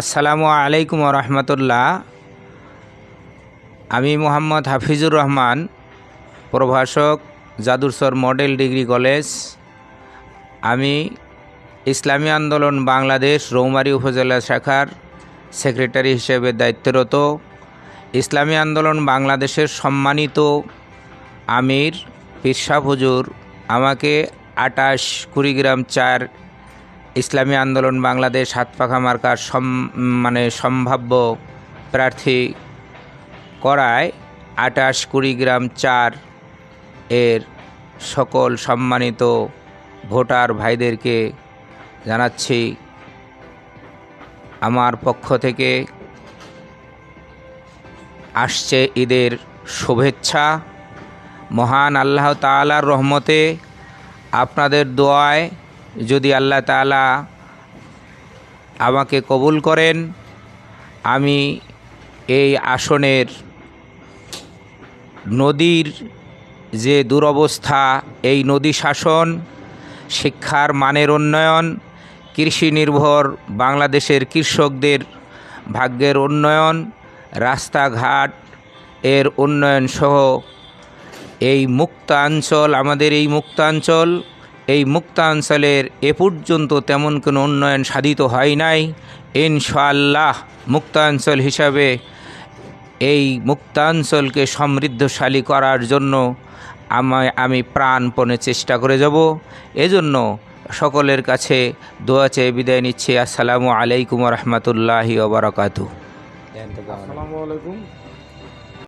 আসসালামু আলাইকুম রহমতুল্লাহ। আমি মোহাম্মদ হাফিজুর রহমান, প্রভাষক জাদুরসর মডেল ডিগ্রি কলেজ। আমি ইসলামী আন্দোলন বাংলাদেশ রৌমারী উপজেলা শাখার সেক্রেটারি হিসেবে দায়িত্বরত। ইসলামী আন্দোলন বাংলাদেশের সম্মানিত আমির পিরসাব হুজুর, আমাকে আটাশ কুড়িগ্রাম চার ইসলামী আন্দোলন বাংলাদেশ হাত পাখা মার্কার সম মানে সম্ভাব্য প্রার্থী করায় আটাশ কুড়িগ্রাম চার এর সকল সম্মানিত ভোটার ভাইদেরকে জানাচ্ছি আমার পক্ষ থেকে আসছে ঈদের শুভেচ্ছা। মহান আল্লাহ তাআলার রহমতে আপনাদের দোয়ায় যদি আল্লাহ তাআলা আমাকে কবুল করেন, আমি এই আসনের নদীর যে দুরবস্থা, এই নদী শাসন, শিক্ষার মানের উন্নয়ন, কৃষি নির্ভর বাংলাদেশের কৃষকদের ভাগ্যের উন্নয়ন, রাস্তাঘাট এর উন্নয়ন সহ এই মুক্তাঞ্চল, আমাদের এই মুক্তাঞ্চল এই মুক্তাঞ্চলের এ পর্যন্ত তেমন কোনো উন্নয়ন সাধিত হয় নাই। ইনশাআল্লাহ মুক্তাঞ্চল হিসাবে এই মুক্তাঞ্চলকে সমৃদ্ধশালী করার জন্য আমায়, আমি প্রাণপণে চেষ্টা করে যাব। এজন্য সকলের কাছে দোয়া চেয়ে বিদায় নিচ্ছি। আসসালামু আলাইকুম রহমতুল্লাহি ওবরাকাতু আসসালামু আলাইকুম।